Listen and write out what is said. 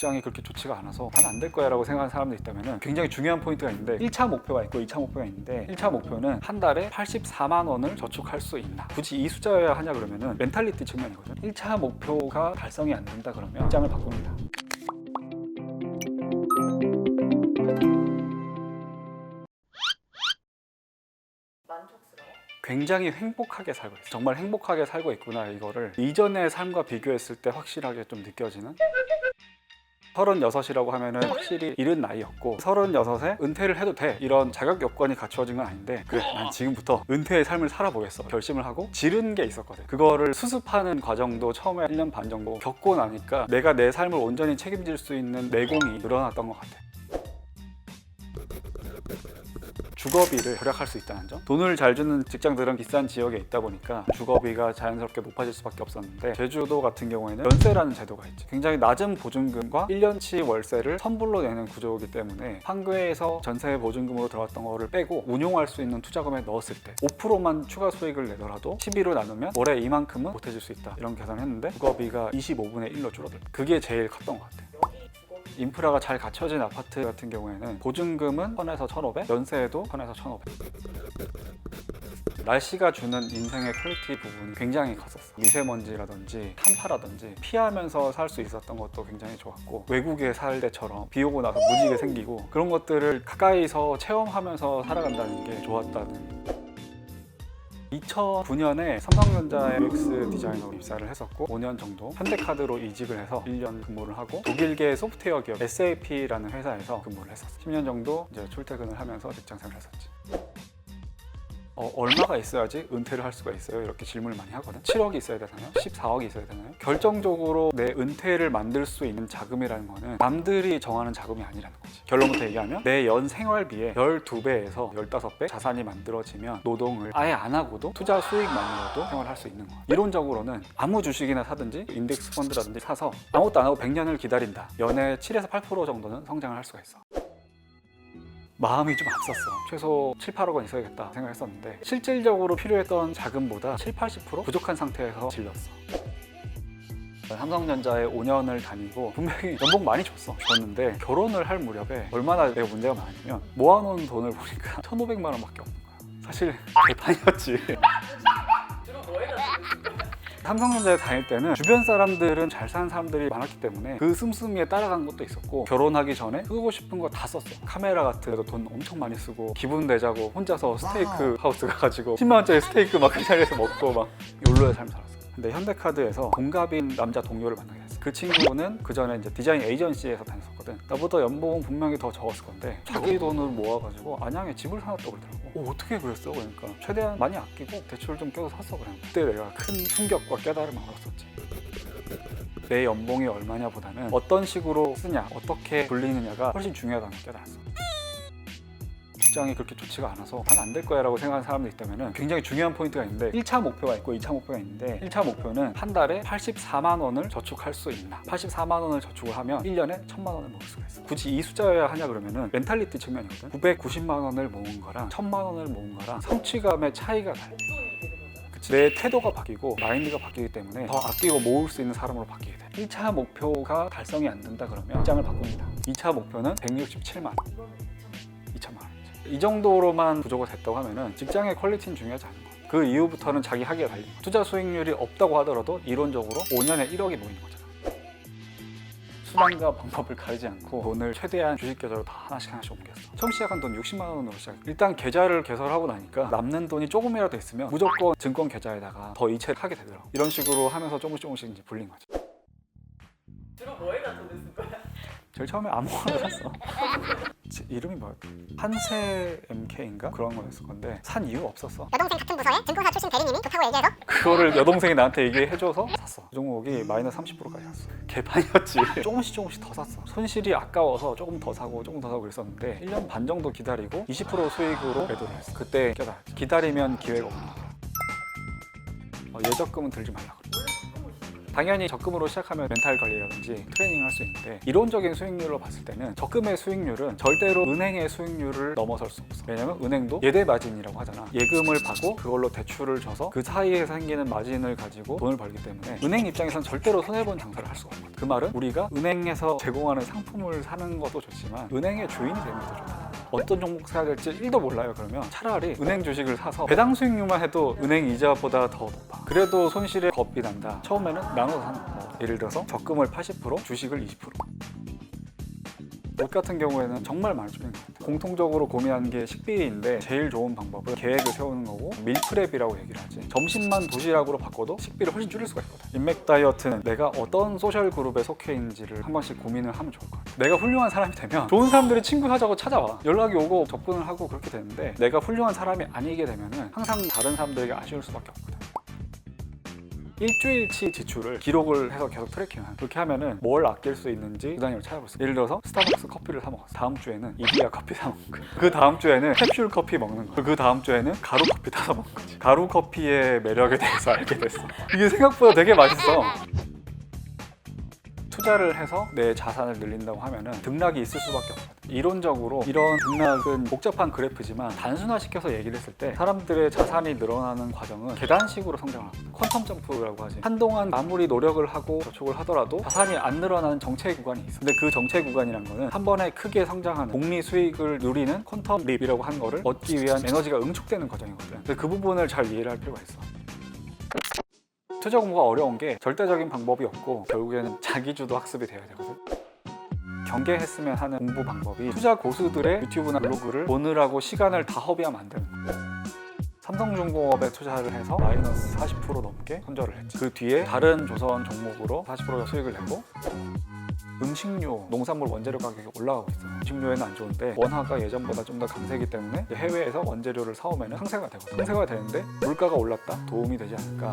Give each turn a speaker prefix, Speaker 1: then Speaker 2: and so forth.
Speaker 1: 직장이 그렇게 좋지가 않아서 난 안 될 거야 라고 생각하는 사람들이 있다면 굉장히 중요한 포인트가 있는데 1차 목표가 있고 2차 목표가 있는데 1차 목표는 한 달에 84만 원을 저축할 수 있나 굳이 이 숫자여야 하냐 그러면은 멘탈리티 측면이거든 1차 목표가 달성이 안 된다 그러면 직장을 바꿉니다? 굉장히 행복하게 살고 있어. 정말 행복하게 살고 있구나 이거를 이전의 삶과 비교했을 때 확실하게 좀 느껴지는. 36이라고 하면은 확실히 이른 나이였고 36에 은퇴를 해도 돼. 이런 자격 요건이 갖추어진 건 아닌데 그래 난 지금부터 은퇴의 삶을 살아보겠어. 결심을 하고 지른 게 있었거든. 그거를 수습하는 과정도 처음에 1년 반 정도 겪고 나니까 내가 내 삶을 온전히 책임질 수 있는 내공이 늘어났던 것 같아 주거비를 절약할 수 있다는 점. 돈을 잘 주는 직장들은 비싼 지역에 있다 보니까 주거비가 자연스럽게 높아질 수밖에 없었는데 제주도 같은 경우에는 연세라는 제도가 있죠. 굉장히 낮은 보증금과 1년치 월세를 선불로 내는 구조이기 때문에 한교에서 전세 보증금으로 들어왔던 거를 빼고 운용할 수 있는 투자금에 넣었을 때 5%만 추가 수익을 내더라도 12로 나누면 올해 이만큼은 못해줄 수 있다. 이런 계산을 했는데 주거비가 25분의 1로 줄어들. 그게 제일 컸던 것 같아요. 인프라가 잘 갖춰진 아파트 같은 경우에는 보증금은 1000에서 1500, 연세도 1000에서 1500. 날씨가 주는 인생의 퀄리티 부분이 굉장히 컸었어. 미세먼지라든지 한파라든지 피하면서 살 수 있었던 것도 굉장히 좋았고 외국에 살 때처럼 비 오고 나서 무지개 생기고 그런 것들을 가까이서 체험하면서 살아간다는 게 좋았다는 2009년에 삼성전자의 UX 디자이너로 입사를 했었고 5년 정도 현대카드로 이직을 해서 1년 근무를 하고 독일계 소프트웨어 기업 SAP라는 회사에서 근무를 했었어 10년 정도 이제 출퇴근을 하면서 직장 생활을 했었지 어, 얼마가 있어야지 은퇴를 할 수가 있어요? 이렇게 질문을 많이 하거든. 7억이 있어야 되나요? 14억이 있어야 되나요? 결정적으로 내 은퇴를 만들 수 있는 자금이라는 거는 남들이 정하는 자금이 아니라는 거지. 결론부터 얘기하면 내 연 생활비의 12배에서 15배 자산이 만들어지면 노동을 아예 안 하고도 투자 수익만으로도 생활할 수 있는 거야. 이론적으로는 아무 주식이나 사든지 인덱스 펀드라든지 사서 아무것도 안 하고 100년을 기다린다. 연에 7에서 8% 정도는 성장을 할 수가 있어. 마음이 좀 앞섰어. 최소 7, 8억 원 있어야겠다 생각했었는데 실질적으로 필요했던 자금보다 7, 80% 부족한 상태에서 질렀어. 삼성전자에 5년을 다니고 분명히 연봉 많이 줬어. 줬는데 결혼을 할 무렵에 얼마나 내가 문제가 많으냐면 모아놓은 돈을 보니까 1,500만 원밖에 없는 거야. 사실 개판이었지. 삼성전자에 다닐 때는 주변 사람들은 잘 사는 사람들이 많았기 때문에 그 씀씀이에 따라간 것도 있었고 결혼하기 전에 쓰고 싶은 거 다 썼어. 카메라 같은 데도 돈 엄청 많이 쓰고 기분 내자고 혼자서 스테이크 하우스 가가지고 10만 원짜리 스테이크 막 그 자리에서 먹고 막 욜로의 삶 살았어. 근데 현대카드에서 동갑인 남자 동료를 만나게 됐어. 그 친구는 그 전에 이제 디자인 에이전시에서 다녔었거든. 나보다 연봉은 분명히 더 적었을 건데 자기 돈을 모아가지고 안양에 집을 사놨다고 그러더라고 어, 어떻게 그랬어? 그러니까 최대한 많이 아끼고 대출 좀 껴서 샀어 그래 그때 내가 큰 충격과 깨달음을 얻었었지. 내 연봉이 얼마냐 보다는 어떤 식으로 쓰냐 어떻게 불리느냐가 훨씬 중요하다는 걸 깨달았어 직장이 그렇게 좋지가 않아서 난 안 될 거야 라고 생각하는 사람들이 있다면 굉장히 중요한 포인트가 있는데 1차 목표가 있고 2차 목표가 있는데 1차 목표는 한 달에 84만 원을 저축할 수 있나? 84만 원을 저축을 하면 1년에 1000만 원을 모을 수가 있어. 굳이 이 숫자여야 하냐 그러면은 멘탈리티 측면이거든. 990만 원을 모은 거랑 1000만 원을 모은 거랑 성취감의 차이가. 그치. 내 태도가 바뀌고 마인드가 바뀌기 때문에 더 아끼고 모을 수 있는 사람으로 바뀌게 돼. 1차 목표가 달성이 안 된다 그러면 직장을 바꿉니다. 2차 목표는 167만
Speaker 2: 이거는
Speaker 1: 2천만 원이죠. 이 정도로만 부족이 됐다고 하면은 직장의 퀄리티는 중요하지 않은 거예요. 그 이후부터는 자기 하기가 달린 거예요. 투자 수익률이 없다고 하더라도 이론적으로 5년에 1억이 모이는 거잖아요. 수단과 방법을 가리지 않고 돈을 최대한 주식 계좌로 다 하나씩 하나씩 옮겼어. 처음 시작한 돈 60만 원으로 시작. 일단 계좌를 개설하고 나니까 남는 돈이 조금이라도 있으면 무조건 증권 계좌에다가 더 이체하게 되더라고. 이런 식으로 하면서 조금씩 조금씩 이제 불린 거죠.
Speaker 2: 주로 뭐에다 돈을 쓴 거야?
Speaker 1: 제일 처음에 아무거나 샀어. 지- 이름이 뭐였지? 한세 MK인가 그런 거였을 건데 산 이유가 없었어.
Speaker 3: 여동생 같은 부서에 증권사 출신 대리님이 좋다고 얘기해서
Speaker 1: 그거를 여동생이 나한테 얘기해줘서 샀어. 그 종목이 마이너스 30%까지 샀어. 개판이었지. 조금씩 조금씩 더 샀어. 손실이 아까워서 조금 더 사고 조금 더 사고 그랬었는데 1년 반 정도 기다리고 20% 수익으로 매도를 했어. 그때 깨달았지. 기다리면 기회가 거야. 어, 예적금은 들지 말라 그래. 당연히 적금으로 시작하면 멘탈 관리라든지 트레이닝을 할 수 있는데 이론적인 수익률로 봤을 때는 적금의 수익률은 절대로 은행의 수익률을 넘어설 수 없어. 왜냐면 은행도 예대 마진이라고 하잖아. 예금을 받고 그걸로 대출을 줘서 그 사이에 생기는 마진을 가지고 돈을 벌기 때문에 은행 입장에선 절대로 손해본 장사를 할 수가 없거든. 그 말은 우리가 은행에서 제공하는 상품을 사는 것도 좋지만 은행의 주인이 되는 것도 좋다. 어떤 종목 사야 될지 1도 몰라요 그러면. 차라리 은행 주식을 사서 배당 수익률만 해도 은행 이자보다 더 높아. 그래도 손실에 겁이 난다. 처음에는 나눠서 사는 뭐 예를 들어서 적금을 80% 주식을 20%옷 같은 경우에는 정말 많이 줄인 것 같아요. 공통적으로 고민하는 게 식비인데 제일 좋은 방법은 계획을 세우는 거고 밀프렙이라고 얘기를 하지. 점심만 도시락으로 바꿔도 식비를 훨씬 줄일 수가 있거든. 인맥 다이어트는 내가 어떤 소셜 그룹에 속해 있는지를 한 번씩 고민을 하면 좋을 것 같아. 내가 훌륭한 사람이 되면 좋은 사람들이 친구 하자고 찾아와. 연락이 오고 접근을 하고 그렇게 되는데 내가 훌륭한 사람이 아니게 되면은 항상 다른 사람들에게 아쉬울 수밖에 없거든. 일주일치 지출을 기록을 해서 계속 트래킹하는. 그렇게 하면은 뭘 아낄 수 있는지 그 단위로 찾아볼 수 있어요. 예를 들어서 스타벅스 커피를 사 먹었어. 다음 주에는 이디야 커피 사 먹는 거야. 그 다음 주에는 캡슐 커피 먹는 거야. 그 다음 주에는 가루 커피 타서 먹는 거지. 가루 커피의 매력에 대해서 알게 됐어. 이게 생각보다 되게 맛있어 투자를 해서 내 자산을 늘린다고 하면은 등락이 있을 수밖에 없거든. 이론적으로 이런 등락은 복잡한 그래프지만 단순화시켜서 얘기를 했을 때 사람들의 자산이 늘어나는 과정은 계단식으로 성장하거든. 퀀텀 점프라고 하지. 한동안 아무리 노력을 하고 저축을 하더라도 자산이 안 늘어나는 정체 구간이 있어. 근데 그 정체 구간이란 거는 한 번에 크게 성장하는 복리 수익을 누리는 퀀텀 립이라고 하는 거를 얻기 위한 에너지가 응축되는 과정이거든. 근데 그 부분을 잘 이해를 할 필요가 있어. 투자 공부가 어려운 게 절대적인 방법이 없고 결국에는 자기주도 학습이 돼야 되거든. 경계했으면 하는 공부 방법이 투자 고수들의 유튜브나 블로그를 보느라고 시간을 다 허비하면 안 되는 거야. 삼성중공업에 투자를 해서 마이너스 40% 넘게 손절을 했지. 그 뒤에 다른 조선 종목으로 40% 수익을 내고 음식료, 농산물 원재료 가격이 올라가고 있어. 음식료에는 안 좋은데 원화가 예전보다 좀 더 강세기 때문에 해외에서 원재료를 사오면 항세가 되거든. 항세가 되는데 물가가 올랐다. 도움이 되지 않을까.